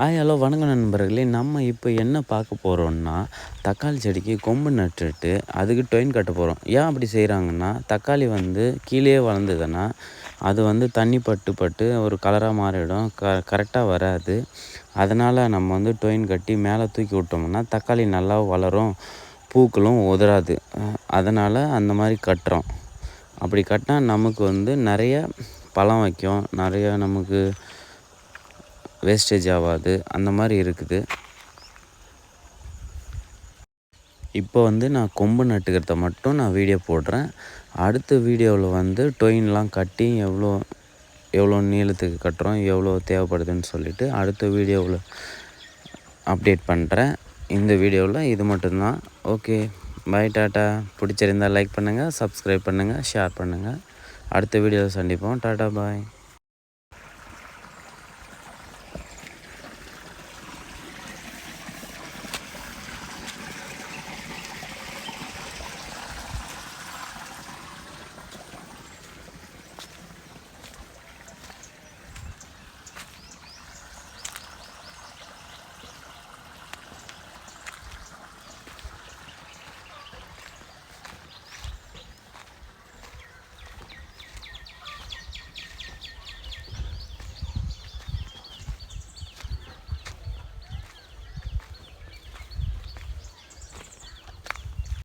ஆய் ஹலோ வணக்கம் நண்பர்களே. நம்ம இப்போ என்ன பார்க்க போகிறோம்னா தக்காளி செடிக்கு கொம்பு நட்டுட்டு அதுக்கு டொயின் கட்ட போகிறோம் ஏன் அப்படி செய்கிறாங்கன்னா தக்காளி வந்து கீழே வளர்ந்ததுன்னா அது வந்து தண்ணி பட்டு பட்டு ஒரு கலராக மாறிடும். க கரெக்டாக வராது. அதனால் நம்ம வந்து டொயின் கட்டி மேலே தூக்கி விட்டோம்னா தக்காளி நல்லா வளரும். பூக்களும் உதராது அதனால் அந்த மாதிரி கட்டுறோம். அப்படி கட்டினா நமக்கு வந்து நிறைய பழம் வைக்கும். நிறைய நமக்கு வேஸ்டேஜ் ஆகாது அந்த மாதிரி இருக்குது. இப்போ வந்து நான் கொம்பு நட்டுக்கிறத மட்டும் நான் வீடியோ போடுறேன். அடுத்த வீடியோவில் வந்து டொயின்லாம் கட்டி எவ்வளோ எவ்வளோ நீளத்துக்கு கட்டுறோம் எவ்வளோ தேவைப்படுதுன்னு சொல்லிவிட்டு அடுத்த வீடியோவில் அப்டேட் பண்ணுறேன் இந்த வீடியோவில் இது மட்டும்தான். ஓகே பாய் டாட்டா பிடிச்சிருந்தால் லைக் பண்ணுங்கள் சப்ஸ்கிரைப் பண்ணுங்கள் ஷேர் பண்ணுங்கள் அடுத்த வீடியோவில் சந்திப்போம். டாட்டா பாய்